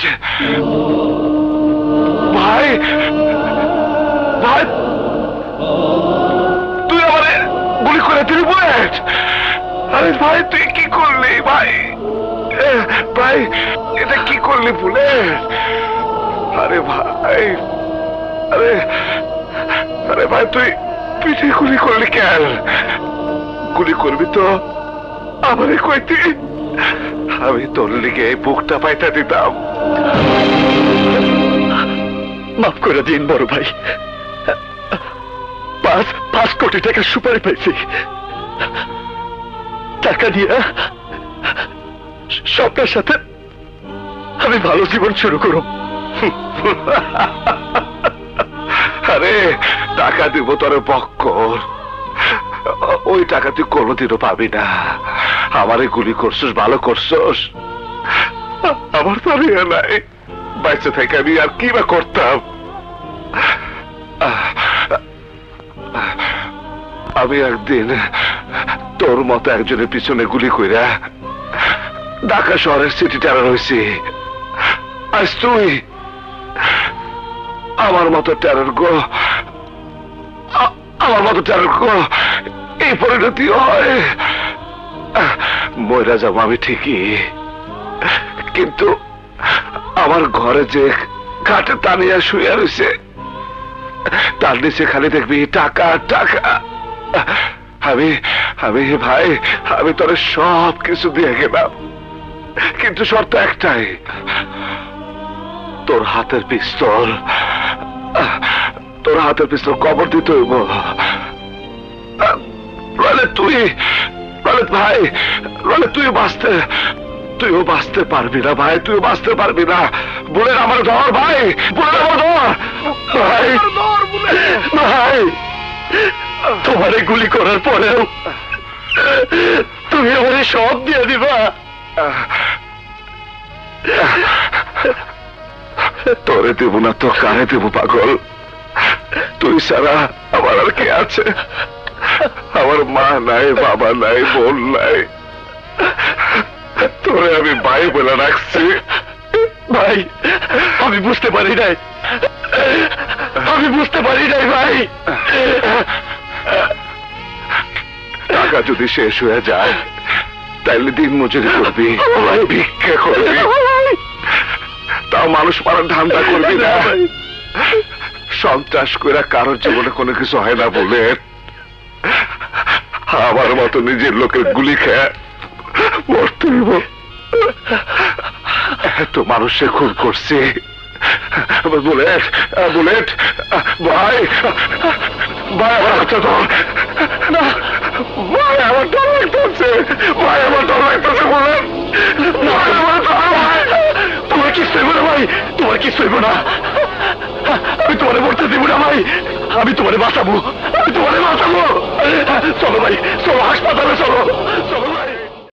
হচ্ছে ভাই ভাই, তুই আমারে গুলি করে দিলি বুলেট আরে ভাই, তুই কি করলি, ভাই? ভাই, এটা কি করলি বুলেট আরে ভাই, আরে আরে ভাই, তুই পিঠে গুলি করলি কেন? গুলি করবি তো আমারে কইতি আমি তোর লিগে এই বুকটা পাইতে দিতাম। মাফ করে দিন বড় ভাই। পাঁচ পাঁচ কোটি টাকা সুপারি পাইছি টাকা দিয়ে স্বপ্নের সাথে আমি ভালো জীবন শুরু করব আরে টাকা দিব তোর বক্কর ওই টাকা তুই কোনোদিনও পাবি না। আমারে গুলি করছস, ভালো করছস? আমার তো আর ইয়ে নাই। বাইচে থেকে আমি আর কি বা করতাম? আমি একদিন তোর মতো একজনের পিছনে গুলি কইরা ঢাকা শহরের সিটি টারা রয়েছি। আজ তুই আমার মতো টেরর গো আমার মতো টেরর গো, এই পরিণতি হয়। ময়রা যাব আমি ঠিকই, কিন্তু আমার ঘরে যে কাঠে টানিয়া শুয়ে রয়েছে, তার নিচে খালি দেখবি টাকা টাকা। আমি আমি ভাই, আমি তোর সব কিছু দিয়ে গেলাম, কিন্তু শর্ত একটাই, তোর হাতের পিস্তল, তোর হাতের পিস্তল কবর দিতে হইব। তুই নইলে ভাই। নইলে তুই বাঁচতে, তুইও বাঁচতে পারবি না ভাই, তুইও বাঁচতে পারবি না। বলে আমার ধর ভাই বলে আমার ধর ভাই ভাই, তোমারে গুলি করার পরেও তুমি আমারে সব দিয়ে দিবা। তোরে দেব না তো কারে দেব পাগল? তুই সারা আমার আর কে আছে? আমার মা নাই, বাবা নাই, বোন নাই। তোরে আমি ভাই বলে রাখছি। ভাই, আমি বুঝতে পারি নাই। আমি বুঝতে পারি নাই, ভাই। টাকা যদি শেষ হয়ে যায়, তাইলে দিন মজুরি করবি ভিক্ষা করবি। তাও মানুষ মারার ধান্দা করবি না। সন্ত্রাস করে কারোর জীবনে কোনো কিছু হয় না বলে। আমার মতো নিজের লোকের গুলি খেয়ে। এত মানুষে খুন করছে। বুলেট বুলেট, ভাই ভাই, আমার হাতটা ধর। না, ভাই, আমার ডর লাগতেছে ভাই, আমার ডর লাগতেছে বুলেট। ভাই, আমার ডর তোমার কি সইব না, ভাই। তোমার কি সইব না। আমি তোমারে মরতে দেব না, ভাই। আমি তোমারে বাঁচাবো। চলো ভাই চলো হাসপাতালে চলো।